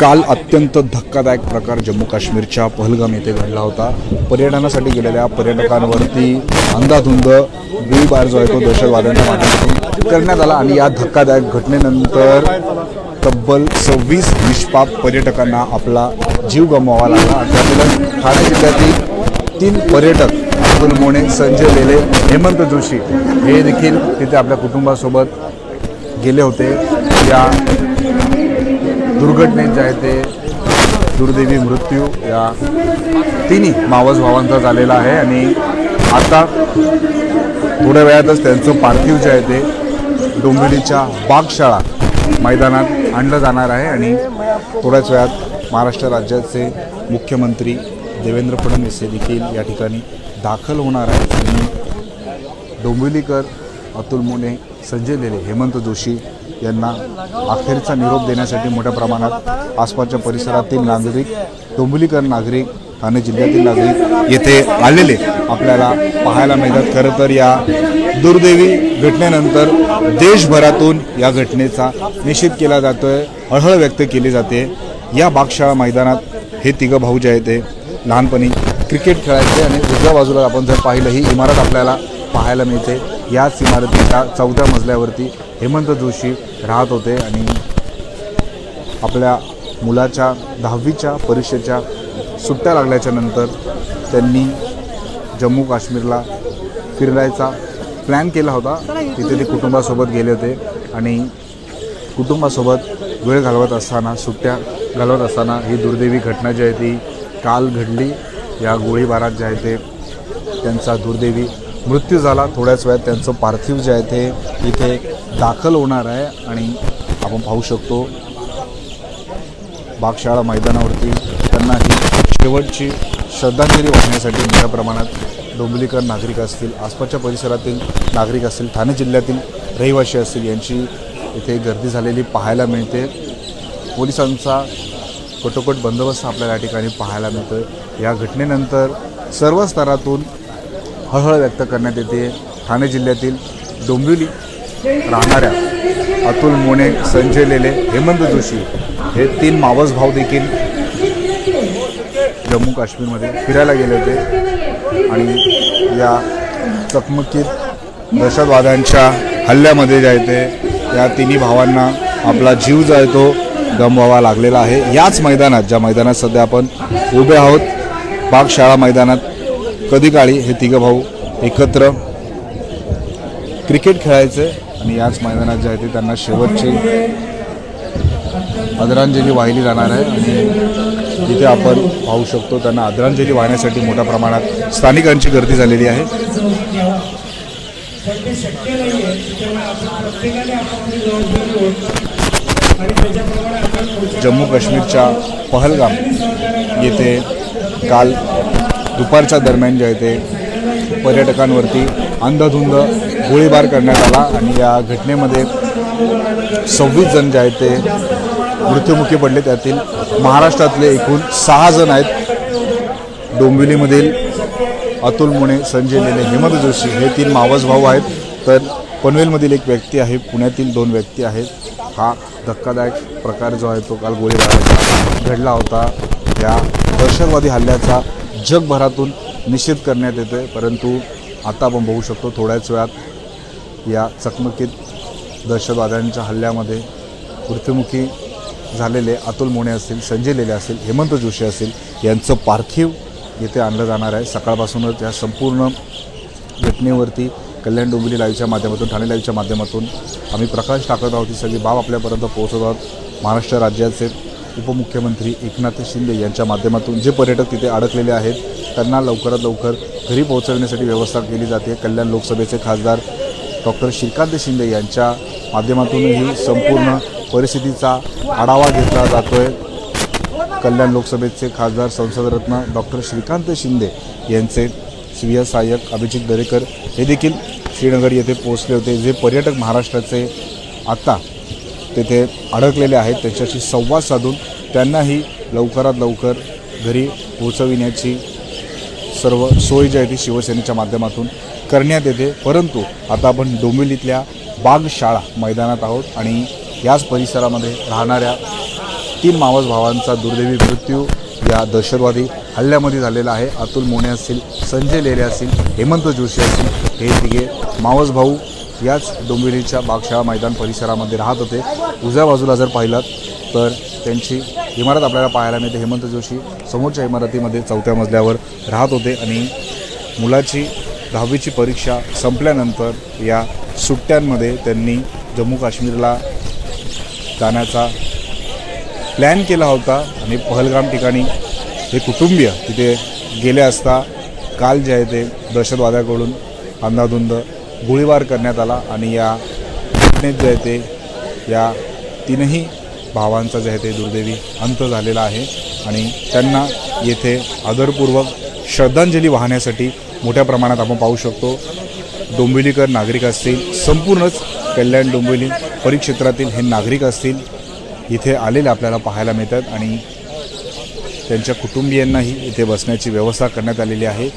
काल अत्यंत धक्कादायक प्रकार जम्मू काश्मीरच्या पहलगाम येथे घडला होता. पर्यटनासाठी गेलेल्या पर्यटकांवरती अंधाधुंद गोळीबार जो आहे तो दहशतवाद्यांच्या माध्यमातून करण्यात आला आणि या धक्कादायक घटनेनंतर तब्बल सव्वीस निष्पाप पर्यटकांना आपला जीव गमवावा लागला. आणि त्यातून ठाणे जिल्ह्यातील तीन पर्यटक अब्दुल मोने संजय लेले हेमंत जोशी हे देखील तिथे आपल्या कुटुंबासोबत गेले होते. या दुर्घटनेत जे आहे ते दुर्दैवी मृत्यू या तिन्ही मावस भावांचा झालेला आहे आणि आता थोड्या वेळातच त्यांचं पार्थिव जे आहे ते डोंबिवलीच्या बागशाळा मैदानात आणलं जाणार आहे आणि थोड्याच वेळात महाराष्ट्र राज्याचे मुख्यमंत्री देवेंद्र फडणवीस हे देखील या ठिकाणी दाखल होणार आहेत. आणि डोंबिवलीकर अतुल मुने संजय लेले हेमंत जोशी यांना अखेरचा निरोप देण्यासाठी मोठ्या प्रमाणात आसपासच्या परिसरातील नागरिक डोंबिवलीकर नागरिक ठाणे जिल्ह्यातील नागरिक येथे आलेले आपल्याला पाहायला मिळतात. खरं तर या दुर्दैवी घटनेनंतर देशभरातून या घटनेचा निषेध केला जातो आहे हळहळ व्यक्त केली जाते. या बागशाळा मैदानात हे तिघं भाऊ जे आहेत ते लहानपणी क्रिकेट खेळायचे आणि उजव्या बाजूला आपण जर पाहिलं ही इमारत आपल्याला पाहायला मिळते. याच इमारतीच्या चौथ्या मजल्यावरती हेमंत जोशी राहत होते आणि आपल्या मुलाच्या दहावीच्या परीक्षेच्या सुट्ट्या लागल्याच्या नंतर त्यांनी जम्मू काश्मीरला फिरायचा प्लॅन केला होता. तिथे ते कुटुंबासोबत गेले होते आणि कुटुंबासोबत वेळ घालवत असताना सुट्ट्या घालवत असताना ही दुर्दैवी घटना जी आहे ती काल घडली. या गोळीबारात जे आहे ते त्यांचा दुर्दैवी मृत्यू झाला. थोड्याच वेळात त्यांचं पार्थिव जे आहे ते इथे दाखल होणार आहे आणि आपण पाहू शकतो बागशाळा मैदानावरती त्यांना ही शेवटची श्रद्धांजली वाहण्यासाठी मोठ्या प्रमाणात डोंबिवलीकर नागरिक असतील आसपासच्या परिसरातील नागरिक असतील ठाणे जिल्ह्यातील रहिवासी असतील यांची इथे गर्दी झालेली पाहायला मिळते. पोलिसांचा कटोकट बंदोबस्त आपल्याला या ठिकाणी पाहायला मिळतो या घटनेनंतर सर्व स्तरातून हळहळ व्यक्त करण्यात येते. ठाणे जिल्ह्यातील डोंबिवली राहणाऱ्या अतुल मोने संजय लेले हेमंत जोशी हे तीन मावस भाऊ देखील जम्मू काश्मीरमध्ये फिरायला गेले होते. आणि या चकमकीत दहशतवाद्यांच्या हल्ल्यामध्ये जे आहे ते या तिन्ही भावांना आपला जीव जो आहे तो गमवावा लागलेला आहे. याच मैदानात ज्या मैदानात सध्या आपण उभे आहोत बागशाळा मैदानात कधी काळी हे तिघं भाऊ एकत्र क्रिकेट खेळायचे आणि याच मैदानात जे आहे ते त्यांना शेवटची आदरांजली वाहिली जाणार आहे. आणि तिथे आपण पाहू शकतो त्यांना आदरांजली वाहण्यासाठी मोठ्या प्रमाणात स्थानिकांची गर्दी झालेली आहे. जम्मू काश्मीरच्या पहलगाम येथे काल दुपारच्या दरम्यान जे आहे ते पर्यटकांवरती अंधधुंद गोळीबार करण्यात आला आणि या घटनेमध्ये सव्वीस जण जे आहेत ते मृत्युमुखी पडले. त्यातील महाराष्ट्रातले एकूण सहा जण आहेत. डोंबिवलीमधील अतुल मुणे संजय लेणे हेमंत जोशी हे तीन मावस भाऊ आहेत. तर पनवेलमधील एक व्यक्ती आहे पुण्यातील दोन व्यक्ती आहेत. हा धक्कादायक प्रकार जो आहे तो काल गोळीबार घडला होता. या दहशतवादी हल्ल्याचा जगभरातून निषेध करण्यात येतोय. परंतु आता आपण बघू शकतो थोड्याच वेळात या चकमकीत दहशतवाद्यांच्या हल्ल्यामध्ये मृत्युमुखी झालेले अतुल मोणे असतील संजय लेले असतील हेमंत जोशी असतील यांचं पार्थिव येथे आणलं जाणार आहे. सकाळपासूनच या संपूर्ण घटनेवरती कल्याण डोंबिवली लाईव्हच्या माध्यमातून ठाणे लाईव्हच्या माध्यमातून आम्ही प्रकाश टाकत आहोत. ही सगळी बाब आपल्यापर्यंत पोहोचत आहोत. महाराष्ट्र राज्याचे उपमुख्यमंत्री एकनाथ शिंदे यांच्या माध्यमातून जे पर्यटक तिथे अडकलेले आहेत त्यांना लवकरात लवकर घरी पोहोचवण्यासाठी व्यवस्था केली जाते. कल्याण लोकसभेचे खासदार डॉक्टर श्रीकांत शिंदे यांच्या माध्यमातूनही संपूर्ण परिस्थितीचा आढावा घेतला जातोय. कल्याण लोकसभेचे खासदार संसदरत्न डॉक्टर श्रीकांत शिंदे यांचे स्वीय सहाय्यक अभिजित दरेकर हे देखील श्रीनगर येथे पोहोचले होते. जे पर्यटक महाराष्ट्राचे आत्ता तेथे अडकलेले आहेत. त्यांच्याशी संवाद साधून त्यांनाही लवकरात लवकर घरी पोहोचविण्याची सर्व सोय जी आहे ती शिवसेनेच्या माध्यमातून करण्यात येते. परंतु आता आपण डोंबिवलीतल्या बागशाळा मैदानात आहोत आणि याच परिसरामध्ये राहणाऱ्या तीन मावस भावांचा दुर्दैवी मृत्यू या दहशतवादी हल्ल्यामध्ये झालेला आहे. अतुल मोने असतील संजय लेरे असतील हेमंत जोशी असतील हे तिघे मावस भाऊ याच डोंबिवलीच्या बागशाळा मैदान परिसरामध्ये राहत होते. उजव्या बाजूला जर पाहिलात तर त्यांची इमारत आपल्याला पाहायला मिळते. हेमंत जोशी समोरच्या इमारतीमध्ये चौथ्या मजल्यावर राहत होते आणि मुलाची दहावीची परीक्षा संपल्यानंतर या सुट्ट्यांमध्ये त्यांनी जम्मू काश्मीरला जाण्याचा प्लॅन केला होता आणि पहलगाम ठिकाणी हे कुटुंबीय तिथे गेले असता काल जे आहे ते दहशतवाद्याकडून अंधाधुंद गोळीबार करण्यात आला आणि या घटनेत जे आहे ते या तीनही भावांचा जे आहे ते दुर्दैवी अंत झालेला आहे. आणि त्यांना येथे आदरपूर्वक श्रद्धांजली वाहण्यासाठी मोठ्या प्रमाणात आपण पाहू शकतो. डोंबिवलीकर नागरिक असतील संपूर्णच कल्याण डोंबिवली परिक्षेत्रातील हे नागरिक असतील इथे आलेले आपल्याला पाहायला मिळतात आणि त्यांच्या कुटुंबियांनाही इथे बसण्याची व्यवस्था करण्यात आलेली आहे.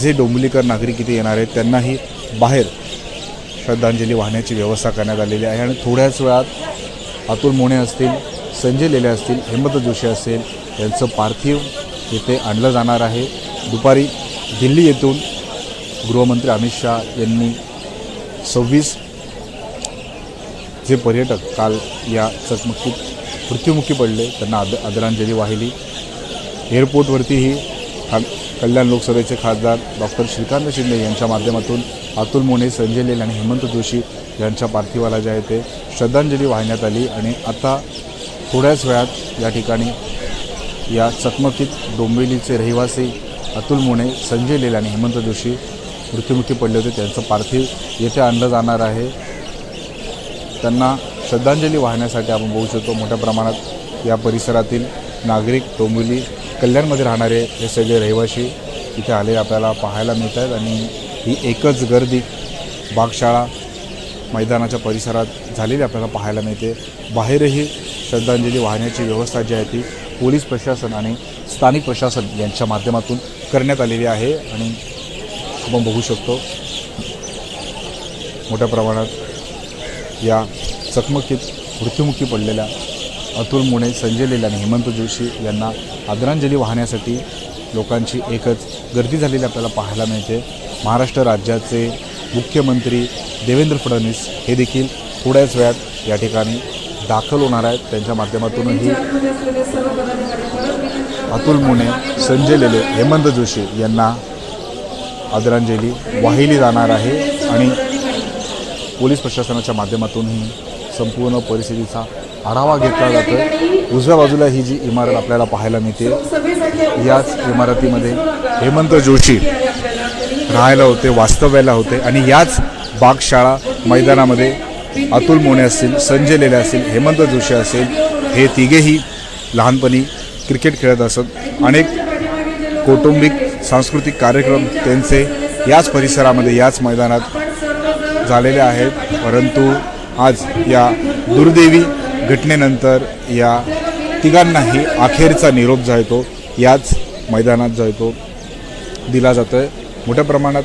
जे डोंबिवलीकर नागरिक इथे येणार आहेत त्यांनाही बाहेर श्रद्धांजली वाहण्याची व्यवस्था करण्यात आलेली आहे आणि थोड्याच वेळात अतुल मोणे असतील संजय लेले असतील हेमंत जोशी असेल यांचं पार्थिव येथे आणलं जाणार आहे. दुपारी दिल्ली येथून गृहमंत्री अमित शहा यांनी सव्वीस जे पर्यटक काल या चकमकीत मृत्युमुखी पडले त्यांना आद आदरांजली वाहिली. एअरपोर्टवरतीही खा कल्याण लोकसभेचे खासदार डॉक्टर श्रीकांत शिंदे यांच्या माध्यमातून अतुल मोने संजय लेल आणि हेमंत जोशी यांच्या पार्थिवाला जे आहे ते श्रद्धांजली वाहण्यात आली आणि आता थोड्याच वेळात या ठिकाणी या चकमकीत डोंबिवलीचे रहिवासी अतुल मोने संजय लेल आणि हेमंत जोशी मृत्युमुखी पडले होते. त्यांचं पार्थिव येथे आणलं जाणार आहे. त्यांना श्रद्धांजली वाहण्यासाठी आपण बघू शकतो मोठ्या प्रमाणात या परिसरातील नागरिक डोंबिवली कल्याणमध्ये राहणारे हे सगळे रहिवासी इथे आले आपल्याला पाहायला मिळत आहेत आणि ही एकच गर्दी बागशाळा मैदानाच्या परिसरात झालेली आपल्याला पाहायला मिळते. बाहेरही श्रद्धांजली वाहण्याची व्यवस्था जी आहे ती पोलीस प्रशासन आणि स्थानिक प्रशासन यांच्या माध्यमातून करण्यात आलेली आहे आणि आपण बघू शकतो मोठ्या प्रमाणात या चकमकीत मृत्युमुखी पडलेल्या अतुल मुणे संजय लेल आणि हेमंत जोशी यांना आदरांजली वाहण्यासाठी लोकांची एकच गर्दी झालेली आपल्याला पाहायला मिळते. महाराष्ट्र राज्याचे मुख्यमंत्री देवेंद्र फडणवीस हे देखील थोड्याच वेळात या ठिकाणी दाखल होणार आहेत. त्यांच्या माध्यमातूनही अतुल मुने संजय लेले हेमंत जोशी यांना आदरांजली वाहिली जाणार आहे आणि पोलीस प्रशासनाच्या माध्यमातूनही संपूर्ण परिस्थितीचा आढावा घेतला जातो उजव्या बाजूला ही जी इमारत आपल्याला पाहायला मिळते याच इमारतीमध्ये हेमंत जोशी राहायला होते वास्तव्याला होते आणि याच बागशाळा मैदानामध्ये अतुल मोने असतील संजय लेले असतील हेमंत जोशी असेल हे तिघेही लहानपणी क्रिकेट खेळत असत. अनेक कौटुंबिक सांस्कृतिक कार्यक्रम त्यांचे याच परिसरामध्ये याच मैदानात झालेले आहेत. परंतु आज या दुर्दैवी घटनेनंतर या तिघांनाही अखेरचा निरोप जो आहे तो याच मैदानात जो आहे तो दिला जातो आहे मोठ्या प्रमाणात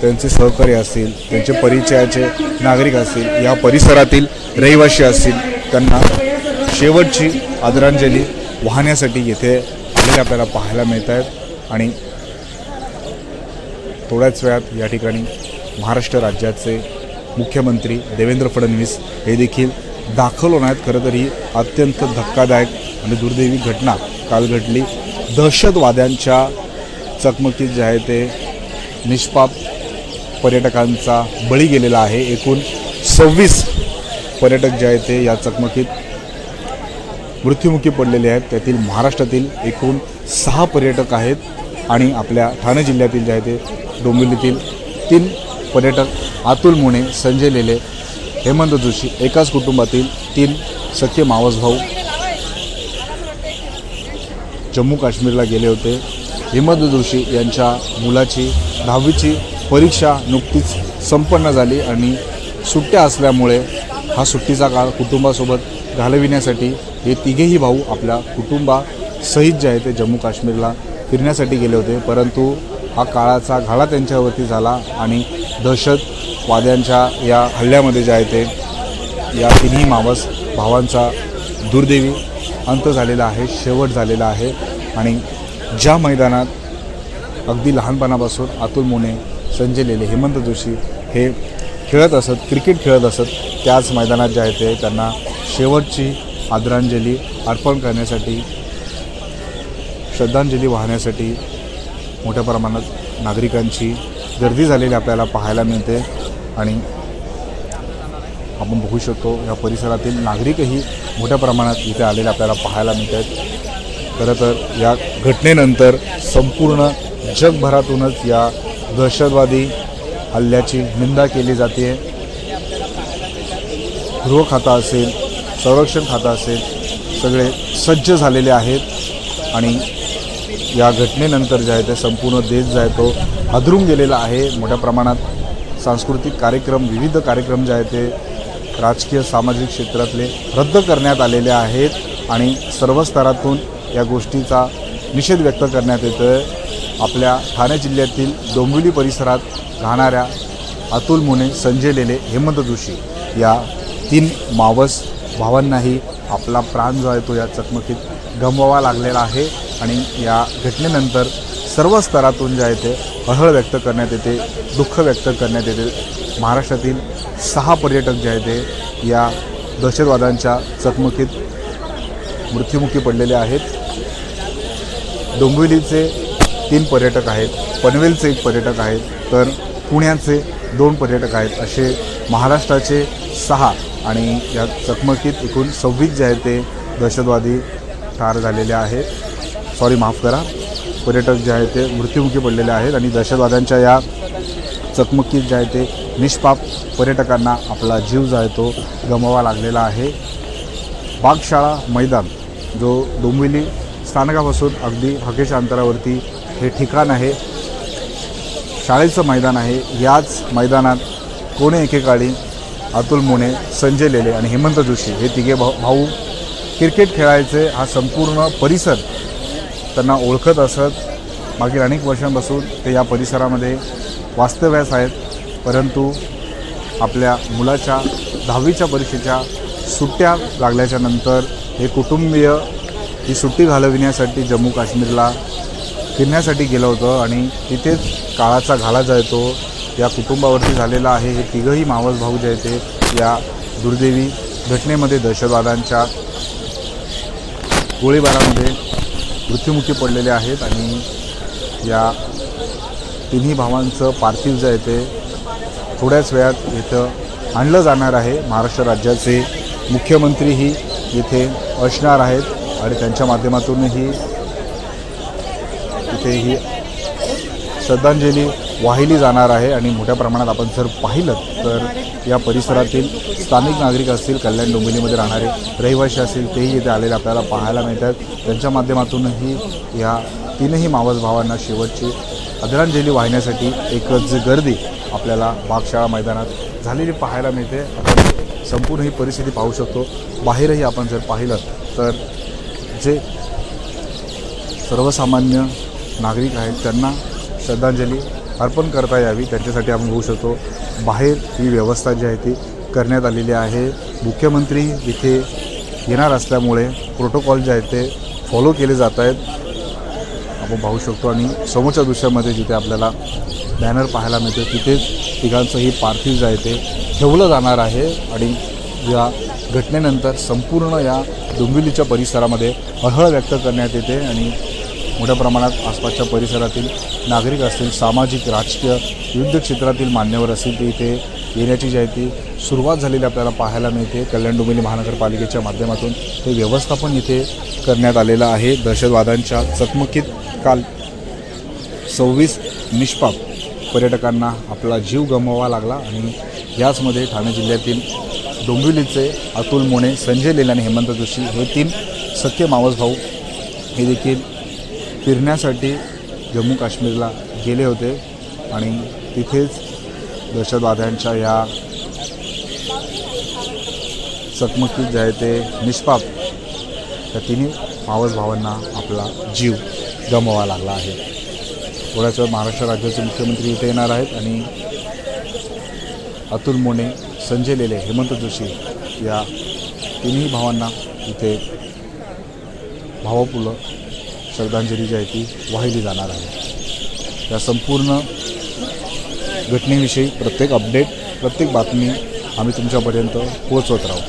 त्यांचे सहकारी असतील त्यांचे परिचयाचे नागरिक असतील या परिसरातील रहिवासी असतील त्यांना शेवटची आदरांजली वाहण्यासाठी येथे आलेले आपल्याला पाहायला मिळत आहेत आणि थोड्याच वेळात या ठिकाणी महाराष्ट्र राज्याचे मुख्यमंत्री देवेंद्र फडणवीस हे देखील दाखल होणार आहेत. खरं तर ही अत्यंत धक्कादायक आणि दुर्दैवी घटना काल घडली. दहशतवाद्यांच्या चकमकीत जे आहे ते निष्पाप पर्यटकांचा बळी गेलेला आहे. एकूण सव्वीस पर्यटक जे आहेत ते या चकमकीत मृत्युमुखी पडलेले आहेत. त्यातील महाराष्ट्रातील एकूण सहा पर्यटक आहेत आणि आपल्या ठाणे जिल्ह्यातील जे आहे ते डोंबिवलीतील तीन पर्यटक अतुल मुणे संजय लेले हेमंत जोशी एकाच कुटुंबातील तीन सख्खे मावसभाऊ जम्मू काश्मीरला गेले होते. हेमंत जोशी यांच्या मुलाची दहावीची परीक्षा नुकतीच संपन्न झाली आणि सुट्ट्या असल्यामुळे हा सुट्टीचा काळ कुटुंबासोबत घालविण्यासाठी हे तिघेही भाऊ आपल्या कुटुंबासहित जे आहे ते जम्मू काश्मीरला फिरण्यासाठी गेले होते. परंतु हा काळाचा घाला त्यांच्यावरती झाला आणि दहशतवाद्यांच्या या हल्ल्यामध्ये जे आहे ते या तिन्ही मावस भावांचा दुर्दैवी अंत झालेला आहे शेवट झालेला आहे आणि ज्या मैदानात अगदी लहानपणापासून अतुल मोने संजय लेले हेमंत जोशी हे खेळत असत क्रिकेट खेळत असत त्याच मैदानात जे आहे ते त्यांना शेवटची आदरांजली अर्पण करण्यासाठी श्रद्धांजली वाहण्यासाठी मोठ्या प्रमाणात नागरिकांची गर्दी झालेली आपल्याला पाहायला मिळते आणि आपण बघू शकतो या परिसरातील नागरिकही मोठ्या प्रमाणात इथे आलेले आपल्याला पाहायला मिळत आहेत खरं तर या घटनेनंतर संपूर्ण जगभरातूनच या दहशतवादी हल्ल्याची निंदा केली जाते. गृह खाता असेल संरक्षण खातं असेल सगळे सज्ज झालेले आहेत आणि या घटनेनंतर जे आहे ते संपूर्ण देश जो आहे तो हादरून गेलेला आहे. मोठ्या प्रमाणात सांस्कृतिक कार्यक्रम विविध कार्यक्रम जे आहे ते राजकीय सामाजिक क्षेत्रातले रद्द करण्यात आलेले आहेत आणि सर्व स्तरातून या गोष्टीचा निषेध व्यक्त करण्यात येतो आहे आपल्या ठाणे जिल्ह्यातील डोंबिवली परिसरात राहणाऱ्या अतुल मुने संजय लेले हेमंत जोशी या तीन मावस भावांनाही आपला प्राण जो आहे तो या चकमकीत गमवावा लागलेला आहे आणि या घटनेनंतर सर्व स्तरातून जे आहे ते हळहळ व्यक्त करण्यात येते दुःख व्यक्त करण्यात येते. महाराष्ट्रातील सहा पर्यटक जे आहे ते या दहशतवाद्यांच्या चकमकीत मृत्युमुखी पडलेले आहेत. डोंबिवलीचे तीन पर्यटक आहेत पनवेलचे एक पर्यटक आहेत तर पुण्याचे दोन पर्यटक आहेत. असे महाराष्ट्राचे सहा आणि या चकमकीत एकूण सव्वीस जे आहेत ते दहशतवादी ठार झालेले आहेत. सॉरी माफ करा. पर्यटक जे आहेत ते मृत्युमुखी पडलेले आहेत आणि दहशतवाद्यांच्या या चकमकीत जे आहे ते निष्पाप पर्यटकांना आपला जीव जो आहे तो गमवा लागलेला आहे. बागशाळा मैदान जो डोंबिवली स्थानकापासून अगदी हकेश अंतरावरती हे ठिकाण आहे. शाळेचं मैदान आहे. याच मैदानात कोणे एकेकाळी अतुल मोने संजय लेले आणि हेमंत जोशी हे तिघे भाऊ भाऊ क्रिकेट खेळायचे हा संपूर्ण परिसर त्यांना ओळखत असत. मागील अनेक वर्षांपासून ते या परिसरामध्ये वास्तव्यास आहेत. परंतु आपल्या मुलाच्या दहावीच्या परीक्षेच्या सुट्ट्या लागल्याच्या नंतर हे कुटुंबीय ही सुट्टी घालविण्यासाठी जम्मू काश्मीरला फिरण्यासाठी गेलं होतं आणि तिथेच काळाचा घाला जायतो या कुटुंबावरती झालेला आहे हे तिघंही मावस भाऊ जे ते या दुर्दैवी घटनेमध्ये दहशतवाद्यांच्या गोळीबारामध्ये मृत्युमुखी पडलेले आहेत आणि या तिन्ही भावांचं पार्थिव जे आहे ते थोड्याच वेळात इथं आणलं जाणार आहे. महाराष्ट्र राज्याचे मुख्यमंत्रीही इथे असणार आहेत. आणि त्यांच्या माध्यमातूनही इथे ही श्रद्धांजली वाहिली जाणार आहे आणि मोठ्या प्रमाणात आपण जर पाहिलं तर या परिसरातील स्थानिक नागरिक असतील कल्याण डोंबिवलीमध्ये राहणारे रहिवासी असतील तेही इथे आलेले आपल्याला पाहायला मिळतात त्यांच्या माध्यमातूनही या तीनही मावस भावांना शेवटची आदरांजली वाहण्यासाठी एकच गर्दी आपल्याला बागशाळा मैदानात झालेली पाहायला मिळते. आपण संपूर्ण ही परिस्थिती पाहू शकतो. बाहेरही आपण जर पाहिलं तर जे सर्वसामान्य नागरिक आहेत त्यांना श्रद्धांजली अर्पण करता यावी. त्यांच्यासाठी आपण बघू शकतो बाहेर ही व्यवस्था जी आहे ती करण्यात आलेली आहे. मुख्यमंत्री इथे येणार असल्यामुळे प्रोटोकॉल जे आहेत ते फॉलो केले जात आहेत. आपण पाहू शकतो आणि समोरच्या दृश्यामध्ये जिथे आपल्याला बॅनर पाहायला मिळतो तिथेच तिघांचं ही पार्थिव जे आहे ते ठेवलं जाणार आहे. आणि या घटनेनंतर संपूर्ण या डोंबिवलीच्या परिसरामध्ये हळहळ व्यक्त करण्यात येते आणि मोठ्या प्रमाणात आसपासच्या परिसरातील नागरिक असतील सामाजिक राजकीय विविध क्षेत्रातील मान्यवर असतील ते इथे येण्याची जी आहे ती सुरुवात झालेली आपल्याला पाहायला मिळते. कल्याण डोंबिवली महानगरपालिकेच्या माध्यमातून ते व्यवस्थापन इथे करण्यात आलेलं आहे. दहशतवाद्यांच्या चकमकीत काल सव्वीस निष्पाप पर्यटकांना आपला जीव गमवावा लागला आणि याचमध्ये ठाणे जिल्ह्यातील डोंबिवलीचे अतुल मोने संजय लेल आणि हेमंत जोशी हे तीन सत्य मावस भाऊ हे देखील फिरण्यासाठी जम्मू काश्मीरला गेले होते. आणि तिथेच दहशतवाद्यांच्या या चकमकीत जे आहे ते निष्पाप त्या तिन्ही मावस भावांना आपला जीव गमवावा लागला आहे. थोड्याच वेळ महाराष्ट्र राज्याचे मुख्यमंत्री इथे येणार आहेत आणि अतुल मोने संजय लेले हेमंत जोशी या तिन्ही भावांना इथे भावापुलं श्रद्धांजली जी आहे ती वाहिली जाणार आहे. या संपूर्ण घटनेविषयी प्रत्येक अपडेट प्रत्येक बातमी आम्ही तुमच्यापर्यंत पोहोचवत राहू.